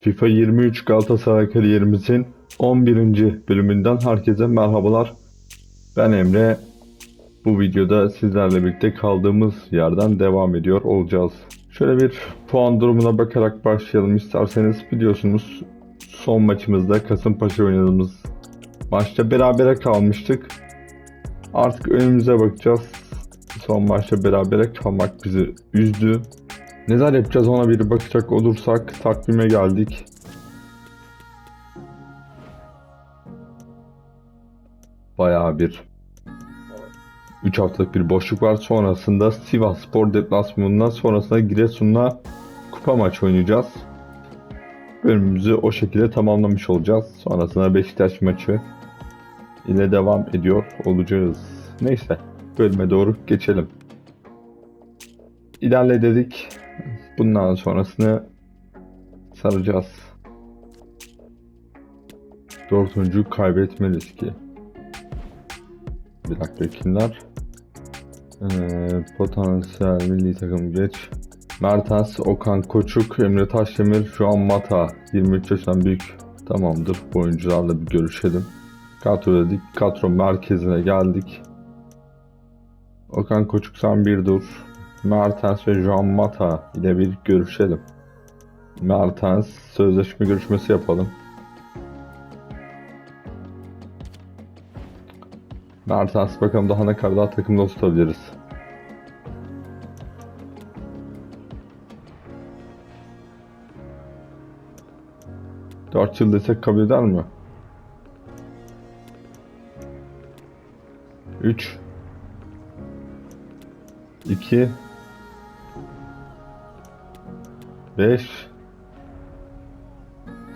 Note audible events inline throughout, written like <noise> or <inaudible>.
FIFA 23 Galatasaray kariyerimizin 11. bölümünden herkese merhabalar. Ben Emre. Bu videoda sizlerle birlikte kaldığımız yerden devam ediyor olacağız. Şöyle bir puan durumuna bakarak başlayalım isterseniz. Biliyorsunuz son maçımızda Kasımpaşa oynadığımız maçta berabere kalmıştık. Artık önümüze bakacağız. Son maçta berabere kalmak bizi üzdü. Neler yapacağız ona bir bakacak olursak takvime geldik. Bayağı bir 3 haftalık bir boşluk var. Sonrasında Sivas Spor deplasmanından sonrasında Giresun'la kupa maç oynayacağız. Bölümümüzü o şekilde tamamlamış olacağız. Sonrasında Beşiktaş maçı ile devam ediyor olacağız. Neyse bölüme doğru geçelim. İlerle dedik. Bundan sonrasını saracağız. Dördüncü kaybetme riski. Bir dakika kimler? Ee, potansiyel milli takım geç. Mertens, Okan Koçuk, Emre Taşdemir, şu an Mata. 23 yaşından büyük. Tamamdır. Bu oyuncularla bir görüşelim. Kadro dedik. Kadro merkezine geldik. Okan Koçuk sen bir dur. Mertens ve Juan Mata ile bir görüşelim. Mertens sözleşme görüşmesi yapalım. Mertens bakalım daha ne kadar daha takımda tutabiliriz. Dört yıl desek kabul eder mi? 3 2 5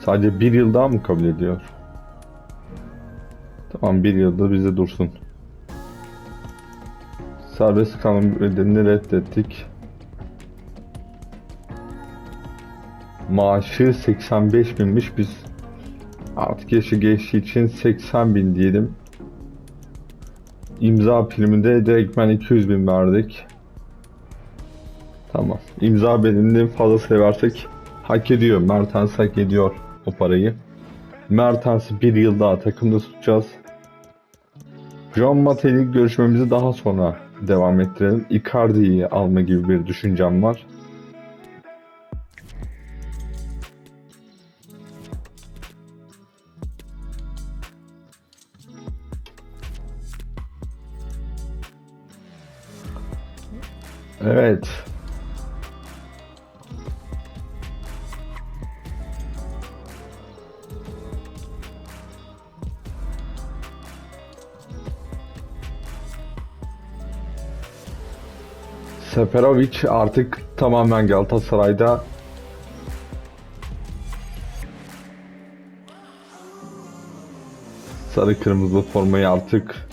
Sadece bir yıl daha mı kabul ediyor? Tamam bir yılda bize dursun. Serbest kalma bedelini reddettik. Maaşı 85 binmiş biz artık yaşı geçtiği için 80 bin diyelim. İmza priminde direktmen 200 bin verdik. İmza bedelini fazla seversek hak ediyor. Mertens hak ediyor o parayı. Mertens'i bir yıl daha takımda tutacağız. John Mateli görüşmemizi daha sonra devam ettirelim. Icardi'yi alma gibi bir düşüncem var. Evet. Seferovic artık tamamen Galatasaray'da sarı kırmızı formayı artık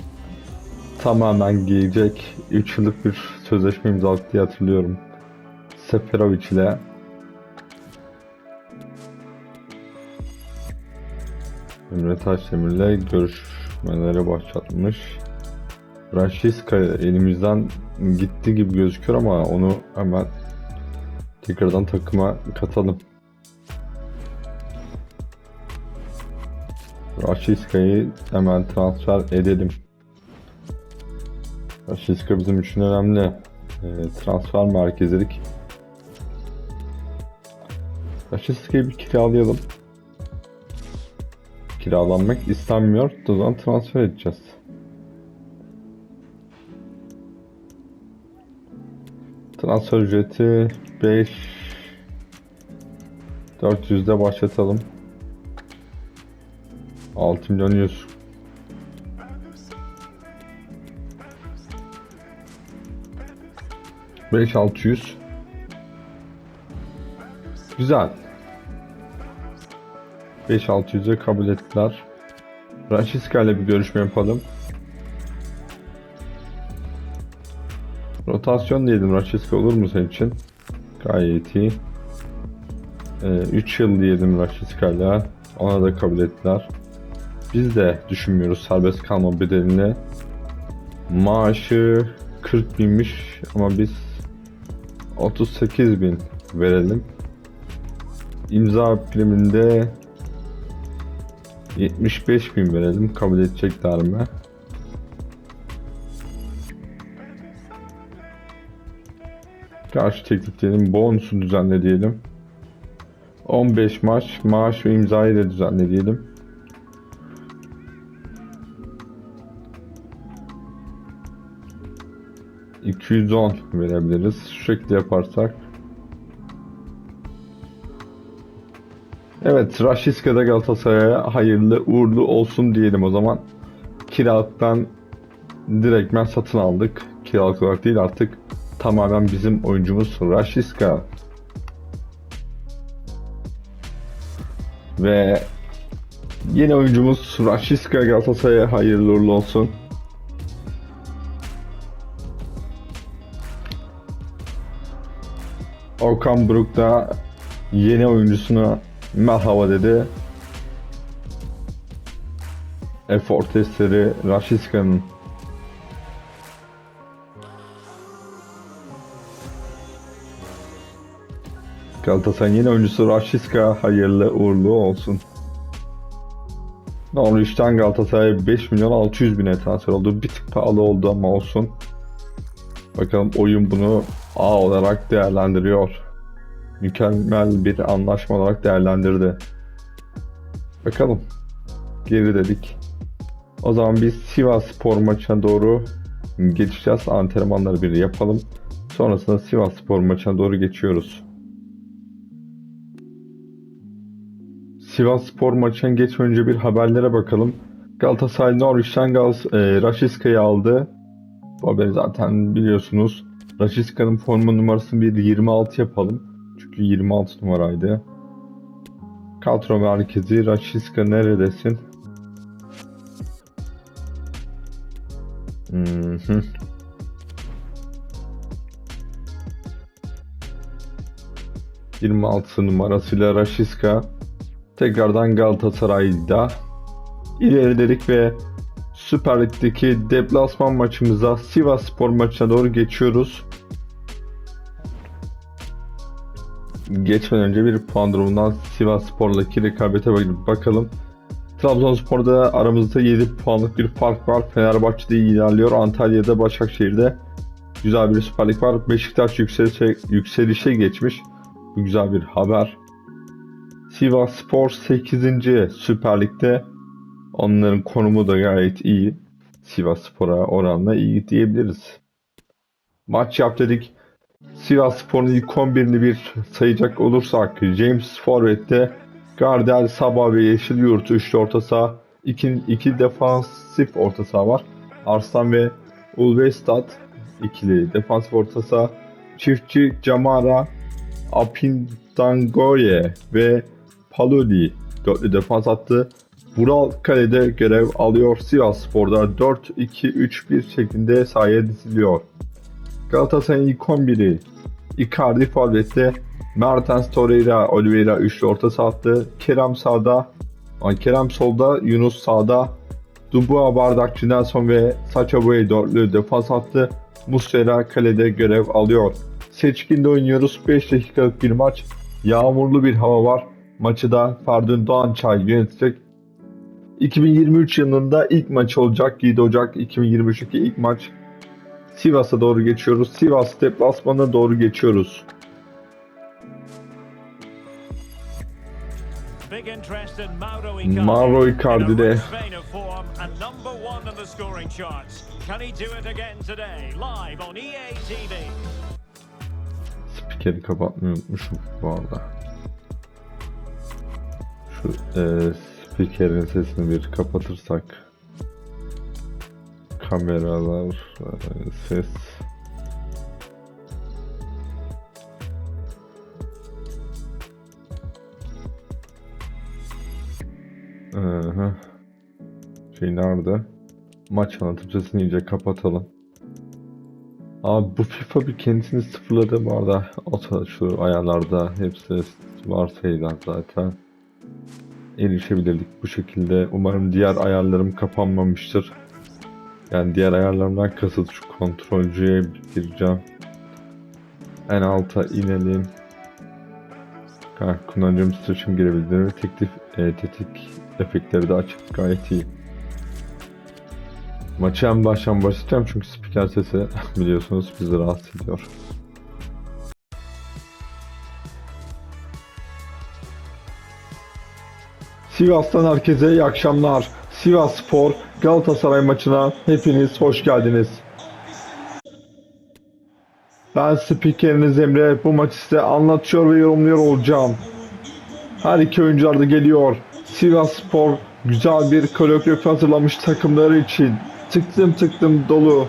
tamamen giyecek 3 yıllık bir sözleşme imzaladı diye hatırlıyorum. Seferovic ile Emre Taşdemir ile görüşmeleri başlatmış. Rashiska elimizden gitti gibi gözüküyor ama onu hemen tekrardan takıma katalım. Rashiska'yı hemen transfer edelim. Rashiska bizim için önemli. E, transfer merkezi dedik. Rashiska'yı bir kiralayalım. Kiralanmak istenmiyor. O zaman transfer edeceğiz. Transfer ücreti 5 400'de başlatalım. 6 milyon 100. Beş altı yüz. Güzel. 5600'e kabul ettiler. Rashiska ile bir görüşme yapalım. Rotasyon diyelim Rashiska olur mu senin için? Gayet iyi. 3 yıl diyelim Rashiska ile. Ona da kabul ettiler. Biz de düşünmüyoruz serbest kalma bedelini. Maaşı 40 binmiş ama biz 38 bin verelim. imza priminde 75 bin verelim. Kabul edecekler mi? Karşı teklif diyelim. Bonusu düzenle diyelim. 15 maç maaş ve imzayı da düzenle diyelim. ...210 verebiliriz. Şu şekilde yaparsak... Evet, Rashiska'da Galatasaray'a hayırlı uğurlu olsun diyelim o zaman. Kiralıktan direktmen satın aldık. Kiralık olarak değil artık tamamen bizim oyuncumuz Rashiska. Ve yeni oyuncumuz Rashiska Galatasaray'a hayırlı uğurlu olsun. Okan Buruk da yeni oyuncusuna merhaba dedi. Efor testleri Rashiska'nın Galatasaray'ın yeni oyuncusu Rashiska hayırlı uğurlu olsun. Norwich'ten Galatasaray 5 milyon 600 bine transfer oldu. Bir tık pahalı oldu ama olsun. Bakalım oyun bunu A olarak değerlendiriyor. Mükemmel bir anlaşma olarak değerlendirdi. Bakalım. Geri dedik. O zaman biz Sivas Spor maçına doğru geçeceğiz. Antrenmanları bir yapalım. Sonrasında Sivas Spor maçına doğru geçiyoruz. Sivas Spor maçına geçmeden önce bir haberlere bakalım. Galatasaray Norwich'ten Gal e, Rashiska'yı aldı. Bu haberi zaten biliyorsunuz. Rashiska'nın forma numarasını bir 26 yapalım. Çünkü 26 numaraydı. Kadro merkezi Rashiska neredesin? Hı. ...26 numarasıyla Rashiska... ...tekrardan Galatasaray'da... ...ileriledik ve... ...Süper Lig'deki deplasman maçımıza... ...Sivas Spor maçına doğru geçiyoruz. Geçmeden önce bir puan durumundan Sivas Spor'daki rekabete bak- bakalım. Trabzonspor'da aramızda 7 puanlık bir fark var. Fenerbahçe'de iyi ilerliyor. Antalya'da, Başakşehir'de güzel bir Süper Lig var. Beşiktaş yükselişe, yükselişe geçmiş. Bu güzel bir haber. Sivas Spor 8. Süper Lig'de. Onların konumu da gayet iyi. Sivas Spor'a oranla iyi diyebiliriz. Maç yap dedik. Sivas Spor'un ilk 11'ini bir sayacak olursak James Forvet'te Gardel, Sabah ve Yeşilyurt üçlü orta saha. İki, iki defansif orta saha var. Arslan ve Ulvestad ikili defansif orta saha. Çiftçi Camara, Apindangoye ve Paludi dörtlü defans attı. Vural kalede görev alıyor. Sivas Spor'da 4-2-3-1 şeklinde sahaya diziliyor. Galatasaray'ın ilk 11'i Icardi forvette Mertens Torreira Oliveira üçlü orta sahattı. Kerem sağda Kerem solda Yunus sağda Dubois Bardakçı Nelson ve Sacha Boey dörtlü defans attı. Muslera kalede görev alıyor. Seçkin'de oynuyoruz. 5 dakikalık bir maç. Yağmurlu bir hava var. Maçı da Ferdun Doğançay yönetecek. 2023 yılında ilk maç olacak. 7 Ocak 2023'teki ilk maç Sivas'a doğru geçiyoruz. Sivas deplasmanına doğru geçiyoruz. Mauro Icardi. Mauro Icardi In a de. rich vein of form and number one in the scoring charts. Can he do it again today? Live on EA TV. Spikeri kapatmayı unutmuşum bu arada. Şu e, spikerin sesini bir kapatırsak. Kameralar, e, ses. Aha. Şey nerede? Maç anlatıcısını iyice kapatalım. Abi bu FIFA bir kendisini sıfırladı bu arada. O şu ayarlarda hepsi varsayılan zaten. Erişebilirdik bu şekilde. Umarım diğer ayarlarım kapanmamıştır. Yani diğer ayarlarımdan kasıt şu kontrolcüye gireceğim. En alta inelim. Ha, kullanıcımız tuşun girebildiğini ve teklif e, tetik efektleri de açık gayet iyi. Maçı en baştan başlayacağım çünkü spiker sesi <laughs> biliyorsunuz bizi rahatsız ediyor. Sivas'tan herkese iyi akşamlar. Sivas Spor Galatasaray maçına hepiniz hoş geldiniz. Ben spikeriniz Emre. Bu maçı size anlatıyor ve yorumluyor olacağım. Her iki oyuncular da geliyor. Sivas Spor güzel bir koreografi hazırlamış takımları için. Tıktım tıktım dolu.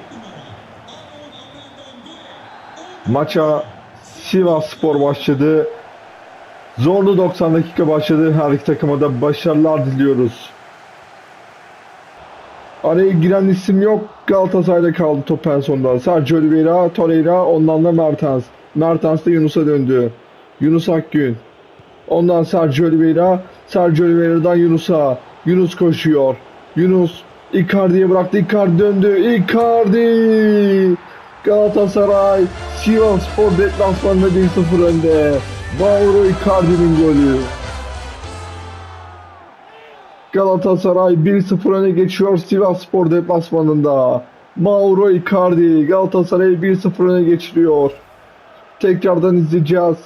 Maça Sivas Spor başladı. Zorlu 90 dakika başladı. Her iki takıma da başarılar diliyoruz. Araya giren isim yok. Galatasaray'da kaldı top en sonunda. Sergio Oliveira, Torreira, ondan da Mertens. Mertens de Yunus'a döndü. Yunus Akgün. Ondan Sergio Oliveira, Sergio Oliveira'dan Yunus'a. Yunus koşuyor. Yunus Icardi'ye bıraktı. Icardi döndü. Icardi! Galatasaray Sivas Spor deplasmanında 1-0 önde. Mauro Icardi'nin golü. Galatasaray 1-0 öne geçiyor Sivas Spor deplasmanında. Mauro Icardi Galatasaray'ı 1-0 öne geçiriyor. Tekrardan izleyeceğiz.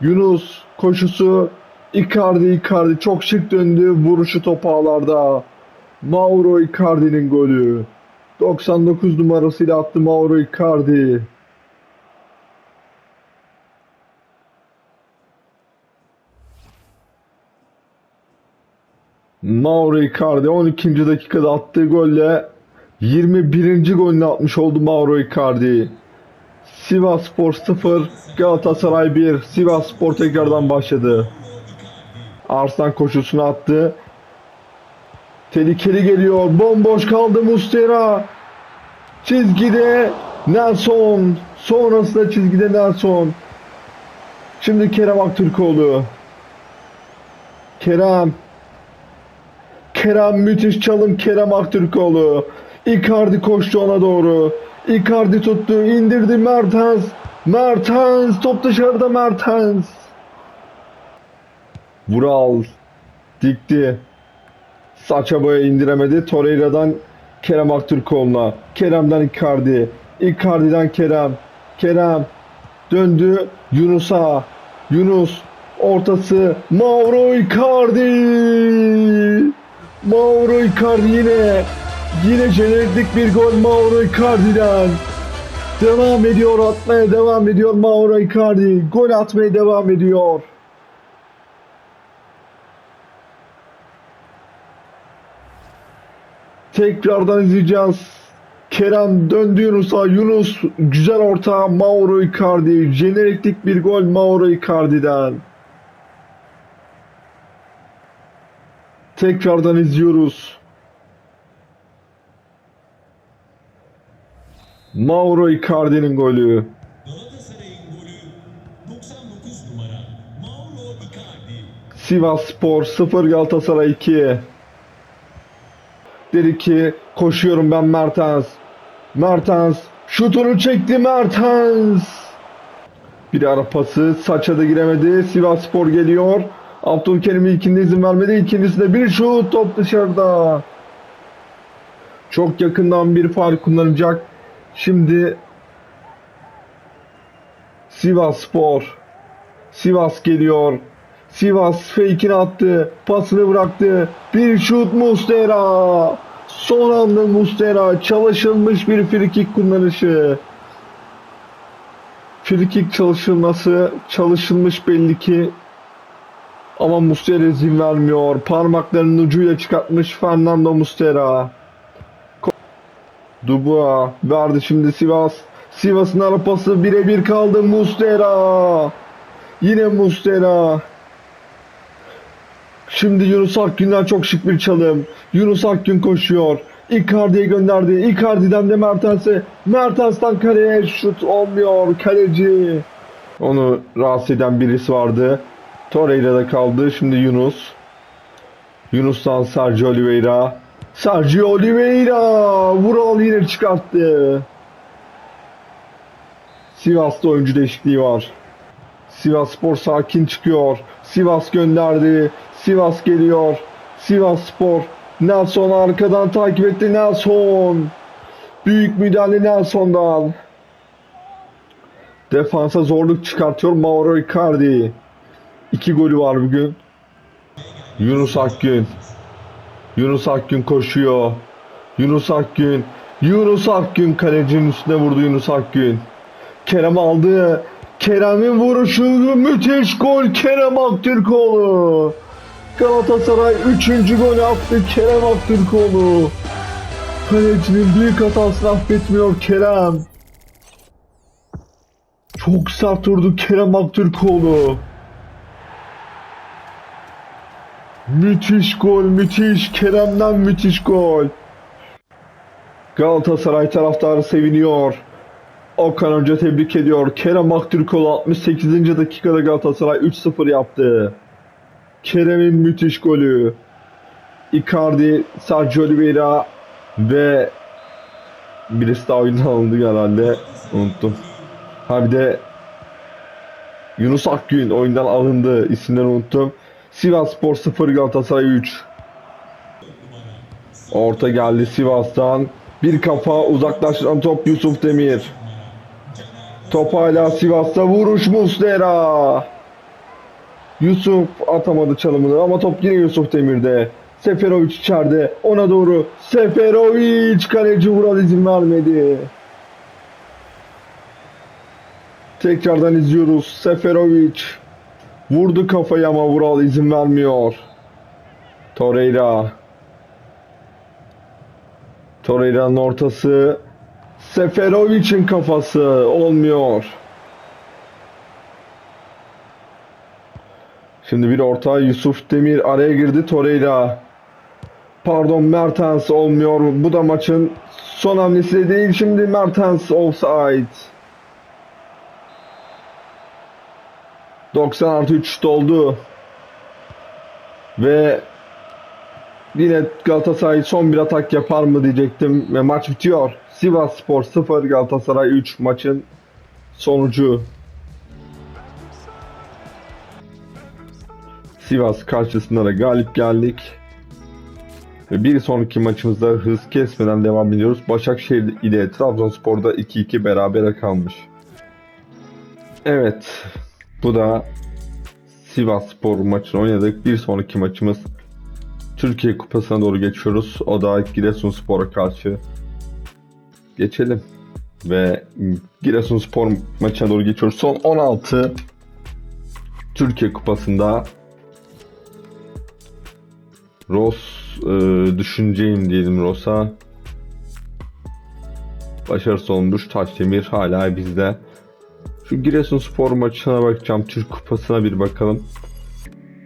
Yunus koşusu Icardi Icardi çok şık döndü vuruşu top ağlarda. Mauro Icardi'nin golü. 99 numarasıyla attı Mauro Icardi. Mauro Icardi 12. dakikada attığı golle 21. golünü atmış oldu Mauro Icardi. Sivas Spor 0, Galatasaray 1. Sivas Spor tekrardan başladı. Arslan koşusunu attı. Tehlikeli geliyor. Bomboş kaldı Mustera. Çizgide Nelson. Sonrasında çizgide Nelson. Şimdi Kerem Aktürkoğlu. Kerem. Kerem müthiş çalım Kerem Aktürkoğlu. Icardi koştu ona doğru. Icardi tuttu indirdi Mertens. Mertens top dışarıda Mertens. Vural dikti. Saça boya indiremedi. Torreira'dan Kerem Aktürkoğlu'na. Kerem'den Icardi. Icardi'den Kerem. Kerem döndü Yunus'a. Yunus ortası Mauro Icardi. Mauro Icardi yine yine jeneriklik bir gol Mauro Icardi'den. Devam ediyor atmaya devam ediyor Mauro Icardi. Gol atmaya devam ediyor. Tekrardan izleyeceğiz. Kerem döndü Yunus'a. Yunus güzel orta Mauro Icardi. Jeneriklik bir gol Mauro Icardi'den. Tekrardan izliyoruz. Mauro Icardi'nin golü. Galatasaray'ın golü 99 numara Mauro Icardi. Sivas Spor 0 Galatasaray 2. Dedi ki koşuyorum ben Mertens. Mertens şutunu çekti Mertens. Bir ara pası saça da giremedi. Sivas Spor geliyor. Abdülkerim ilkinde izin vermedi. İkincisinde bir şut top dışarıda. Çok yakından bir faul kullanacak. Şimdi Sivas Spor. Sivas geliyor. Sivas fake'ini attı. Pasını bıraktı. Bir şut Mustera. Son anda Mustera. Çalışılmış bir frikik kullanışı. Frikik çalışılması çalışılmış belli ki. Ama Mustera izin vermiyor. Parmaklarının ucuyla çıkartmış Fernando Mustera. Dubois verdi şimdi Sivas. Sivas'ın arapası birebir kaldı Mustera. Yine Mustera. Şimdi Yunus Akgün'den çok şık bir çalım. Yunus Akgün koşuyor. Icardi'ye gönderdi. Icardi'den de Mertens'e. Mertens'ten kaleye şut olmuyor. Kaleci. Onu rahatsız eden birisi vardı. Torreira'da kaldı. Şimdi Yunus. Yunus'tan Sergio Oliveira. Sergio Oliveira. Vural yine çıkarttı. Sivas'ta oyuncu değişikliği var. Sivas Spor sakin çıkıyor. Sivas gönderdi. Sivas geliyor. Sivas Spor. Nelson arkadan takip etti Nelson. Büyük müdahale Nelson'dan. Defansa zorluk çıkartıyor Mauro Icardi. İki golü var bugün. Yunus Akgün. Yunus Akgün koşuyor. Yunus Akgün. Yunus Akgün kalecinin üstüne vurdu Yunus Akgün. Kerem aldı. Kerem'in vuruşu müthiş gol Kerem Aktürkoğlu. Galatasaray 3. golü attı Kerem Aktürkoğlu. Kalecinin büyük hatasını affetmiyor Kerem. Çok sert vurdu Kerem Aktürkoğlu. Müthiş gol, müthiş. Kerem'den müthiş gol. Galatasaray taraftarı seviniyor. Okan Hoca tebrik ediyor. Kerem Aktürkoğlu 68. dakikada Galatasaray 3-0 yaptı. Kerem'in müthiş golü. Icardi, Sergio Oliveira ve birisi daha oyundan alındı herhalde. Unuttum. Ha bir de Yunus Akgün oyundan alındı. İsimlerini unuttum. Sivas Spor 0 Galatasaray 3. Orta geldi Sivas'tan. Bir kafa uzaklaştıran top Yusuf Demir. Top hala Sivas'ta vuruş Muslera. Yusuf atamadı çalımını ama top yine Yusuf Demir'de. Seferovic içeride. Ona doğru. Seferovic kaleci Vural izin vermedi. Tekrardan izliyoruz. Seferovic. Vurdu kafayı ama Vural izin vermiyor. Torreira. Torreira'nın ortası. Seferovic'in kafası olmuyor. Şimdi bir orta Yusuf Demir araya girdi Torreira. Pardon Mertens olmuyor. Bu da maçın son hamlesi de değil. Şimdi Mertens offside. 90 artı 3 doldu. Ve yine Galatasaray son bir atak yapar mı diyecektim ve maç bitiyor. Sivas Spor 0 Galatasaray 3 maçın sonucu. Sivas karşısında da galip geldik. Ve bir sonraki maçımızda hız kesmeden devam ediyoruz. Başakşehir ile Trabzonspor'da 2-2 berabere kalmış. Evet. Bu da Sivas Spor maçını oynadık. Bir sonraki maçımız Türkiye Kupası'na doğru geçiyoruz. O da Giresunspor'a karşı. Geçelim. Ve Giresunspor maçına doğru geçiyoruz. Son 16 Türkiye Kupası'nda Ros e, düşüneceğim diyelim Ros'a. Başarısı olmuş. Taşdemir hala bizde. Şu Giresunspor maçına bakacağım. Türk Kupası'na bir bakalım.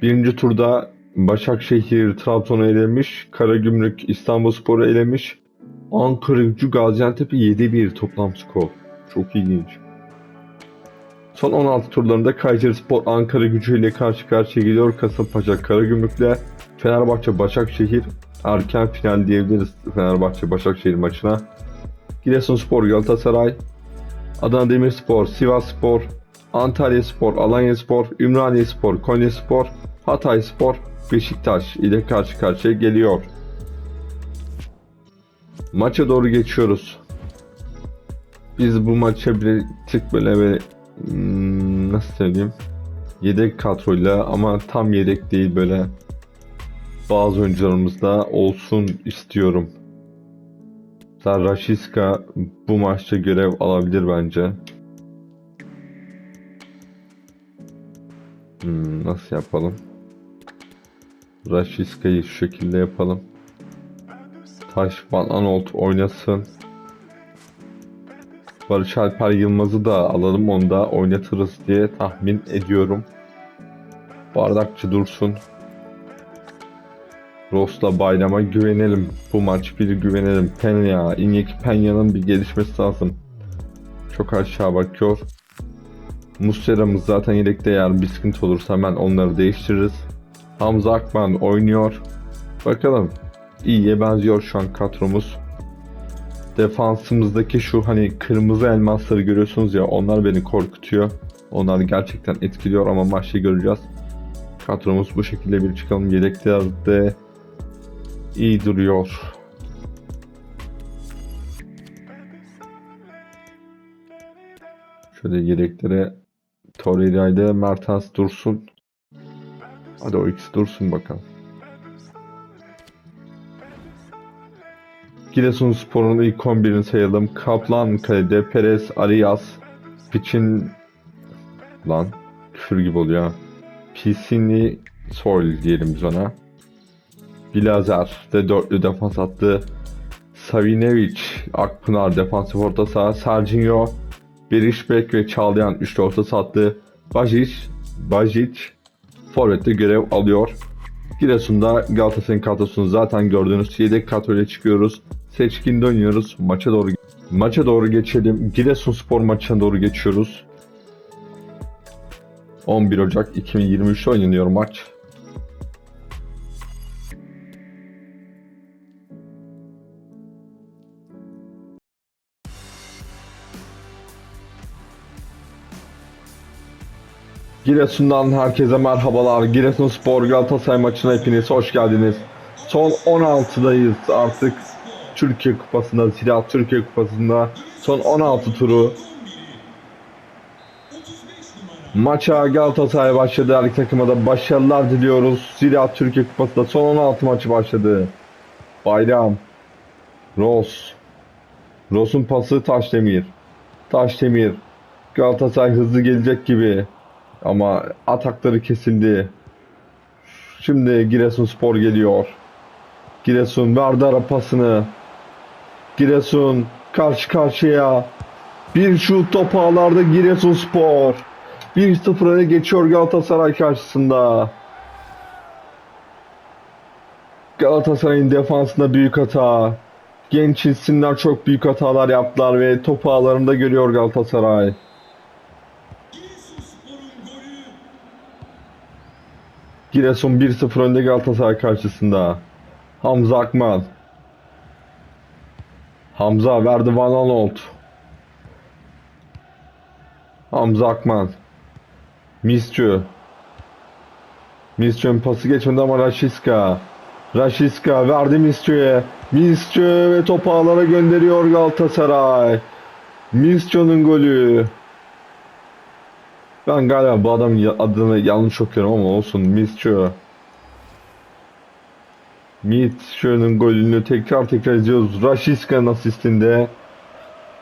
Birinci turda Başakşehir Trabzon'u elemiş. Karagümrük İstanbulspor'u elemiş. Ankara Gücü Gaziantep'i 7-1 toplam skor. Çok ilginç. Son 16 turlarında Kayserispor Ankara Gücü ile karşı karşıya geliyor. Kasımpaşa Karagümrük'le Fenerbahçe Başakşehir erken final diyebiliriz Fenerbahçe Başakşehir maçına. Giresunspor Galatasaray Adana Demirspor, Sivasspor, Antalyaspor, Alanyaspor, Ümraniyespor, Konyaspor, Hatayspor, Beşiktaş ile karşı karşıya geliyor. Maça doğru geçiyoruz. Biz bu maça bir tık böyle bir hmm, nasıl söyleyeyim yedek kadroyla ama tam yedek değil böyle bazı oyuncularımız da olsun istiyorum. Mesela Rashiska bu maçta görev alabilir bence. Hmm, nasıl yapalım? Rashiska'yı şu şekilde yapalım. Taş Van Anolt oynasın. Barış Alper Yılmaz'ı da alalım onu da oynatırız diye tahmin ediyorum. Bardakçı dursun. Ros'la Bayram'a güvenelim. Bu maç bir güvenelim. Penya, Iñaki Penya'nın bir gelişmesi lazım. Çok aşağı bakıyor. Muslera'mız zaten yedekte eğer bir sıkıntı olursa hemen onları değiştiririz. Hamza Akman oynuyor. Bakalım. İyiye benziyor şu an kadromuz. Defansımızdaki şu hani kırmızı elmasları görüyorsunuz ya onlar beni korkutuyor. Onlar gerçekten etkiliyor ama maçta göreceğiz. Kadromuz bu şekilde bir çıkalım. Yedeklerde iyi duruyor. Şöyle yedeklere Torreira ile Mertens dursun. Hadi o ikisi dursun bakalım. Giresunspor'un ilk 11'ini sayalım. Kaplan kalede, Perez, Arias, Piçin lan küfür gibi oluyor. Pisini Sol diyelim biz ona. Bilazer de dörtlü defans attı. Savinevic, Akpınar defansif orta saha, Serginho, Berişbek ve Çağlayan üçlü orta saha attı. Bajic, Bajic Forvet'te görev alıyor. Giresun'da Galatasaray'ın kadrosunu zaten gördünüz. Yedek kadroyla çıkıyoruz. Seçkinde oynuyoruz. Maça doğru maça doğru geçelim. Giresunspor maçına doğru geçiyoruz. 11 Ocak 2023'te oynanıyor maç. Giresun'dan herkese merhabalar. Giresunspor Galatasaray maçına hepiniz hoş geldiniz. Son 16'dayız artık. Türkiye Kupası'nda, Ziraat Türkiye Kupası'nda son 16 turu. Maça Galatasaray başladı. Her takıma da başarılar diliyoruz. Ziraat Türkiye Kupası'nda son 16 maçı başladı. Bayram. Ross. Ross'un pası Taşdemir. Taşdemir. Galatasaray hızlı gelecek gibi. Ama atakları kesildi. Şimdi Giresunspor geliyor. Giresun verdi ara pasını. Giresun karşı karşıya. Bir şut top ağlarda Giresunspor. 1-0 öne geçiyor Galatasaray karşısında. Galatasaray'ın defansında büyük hata. Genç isimler çok büyük hatalar yaptılar ve top ağlarında görüyor Galatasaray. Giresunspor'un golü. Giresun 1-0 önde Galatasaray karşısında. Hamza Akman. Hamza verdi Van Aanholt. Hamza Akman. Misçu. Misçu'nun pası geçmedi ama Rashiska. Rashiska verdi Misçu'ya. Misçu ve topu ağlara gönderiyor Galatasaray. Misçu'nun golü. Ben galiba bu adamın ya- adını yanlış okuyorum ama olsun Misçu. Misçu'nun golünü tekrar tekrar izliyoruz. Rashiska'nın asistinde.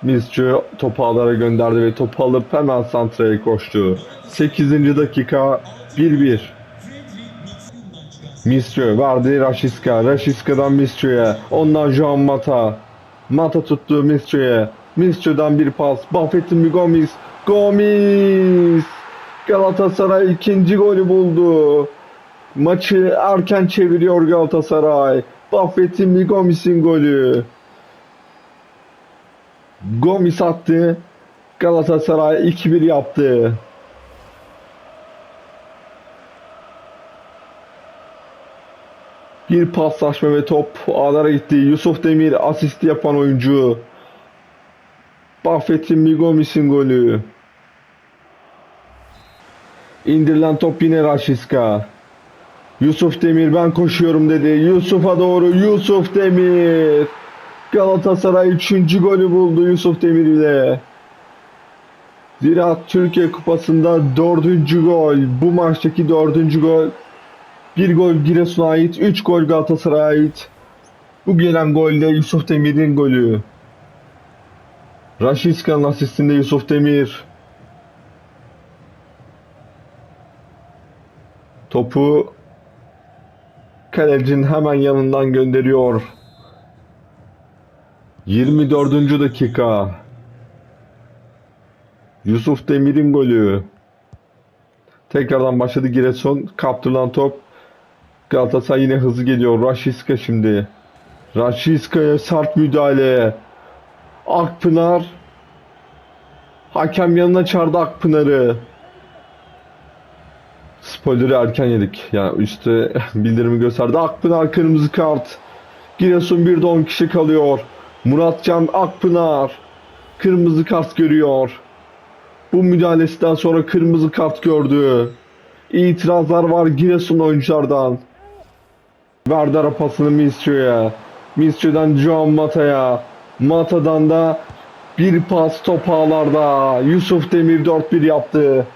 Misçu topu ağlara gönderdi ve topu alıp hemen santraya koştu. 8. dakika 1-1. Misçu verdi Rashiska. Rashiska'dan Misçu'ya. Ondan Juan Mata. Mata tuttu Misçu'ya. Misçu'dan bir pas. Buffett'in bir Gomis. Gomis. Galatasaray ikinci golü buldu. Maçı erken çeviriyor Galatasaray. Buffett'in bir Gomis'in golü. Gomis attı. Galatasaray 2-1 yaptı. Bir paslaşma ve top ağlara gitti. Yusuf Demir asist yapan oyuncu. Buffett'in bir Gomis'in golü. İndirilen top yine Rashiska. Yusuf Demir ben koşuyorum dedi. Yusuf'a doğru Yusuf Demir. Galatasaray 3. golü buldu Yusuf Demir ile. Ziraat Türkiye Kupası'nda 4. gol. Bu maçtaki 4. gol. Bir gol Giresun'a ait, 3 gol Galatasaray'a ait. Bu gelen gol de Yusuf Demir'in golü. Rashiska'nın asistinde Yusuf Demir. Topu kalecinin hemen yanından gönderiyor. 24. dakika. Yusuf Demir'in golü. Tekrardan başladı Giresun. Kaptırılan top. Galatasaray yine hızlı geliyor. Rashiska şimdi. Rashiska'ya sert müdahale. Akpınar. Hakem yanına çağırdı Akpınar'ı. Spoiler'ı erken yedik. Yani üstte <laughs> bildirimi gösterdi. Akpınar kırmızı kart. Giresun 1'de 10 kişi kalıyor. Muratcan Akpınar kırmızı kart görüyor. Bu müdahalesinden sonra kırmızı kart gördü. İtirazlar var Giresun oyunculardan. Verdi ara pasını Missio'ya. Missio'dan Juan Mata'ya. Mata'dan da bir pas top ağlarda. Yusuf Demir 4-1 yaptı.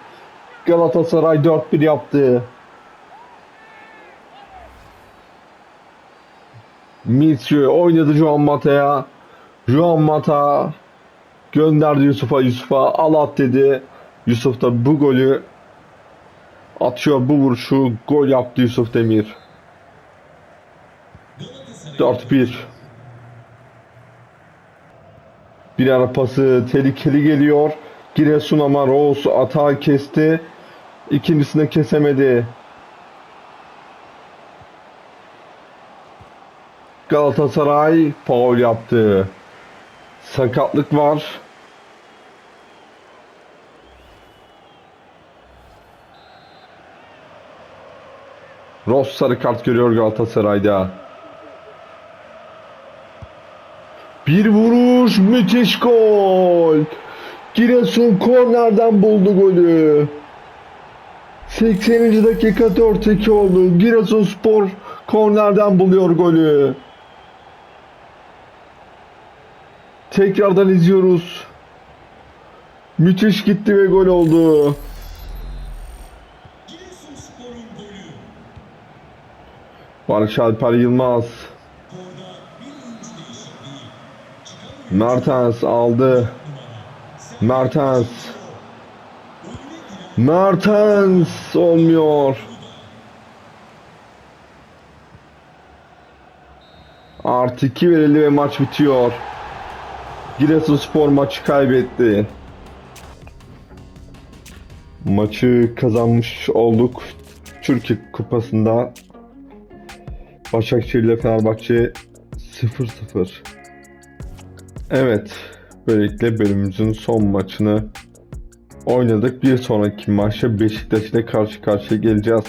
Galatasaray 4-1 yaptı. Misio oynadı Juan Mata'ya. Juan Mata gönderdi Yusuf'a. Yusuf'a al at dedi. Yusuf da bu golü atıyor. Bu vuruşu gol yaptı Yusuf Demir. 4-1. Bir ara pası tehlikeli geliyor. Giresun ama Rose atağı kesti. İkincisini kesemedi. Galatasaray faul yaptı. Sakatlık var. Ross sarı kart görüyor Galatasaray'da. Bir vuruş müthiş gol. Giresun kornerden buldu golü. 80. dakika 4-2 oldu. Giresunspor kornerden buluyor golü. Tekrardan izliyoruz. Müthiş gitti ve gol oldu. Barış Alper Yılmaz. Mertens aldı. Mertens. Mertens olmuyor. Artı 2 verildi ve maç bitiyor. Giresunspor maçı kaybetti. Maçı kazanmış olduk. Türkiye Kupası'nda Başakşehir ile Fenerbahçe 0-0. Evet, böylelikle bölümümüzün son maçını oynadık. Bir sonraki maçta Beşiktaş ile karşı karşıya geleceğiz.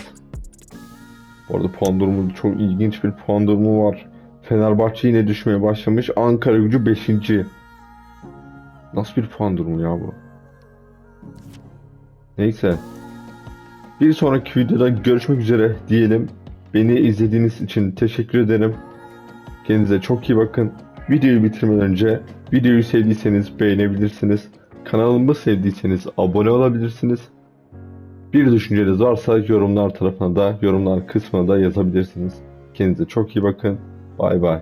Bu arada puan durumu çok ilginç bir puan durumu var. Fenerbahçe yine düşmeye başlamış. Ankara gücü 5. Nasıl bir puan durumu ya bu? Neyse. Bir sonraki videoda görüşmek üzere diyelim. Beni izlediğiniz için teşekkür ederim. Kendinize çok iyi bakın. Videoyu bitirmeden önce videoyu sevdiyseniz beğenebilirsiniz. Kanalımı sevdiyseniz abone olabilirsiniz. Bir düşünceniz varsa yorumlar tarafına da yorumlar kısmına da yazabilirsiniz. Kendinize çok iyi bakın. Bay bay.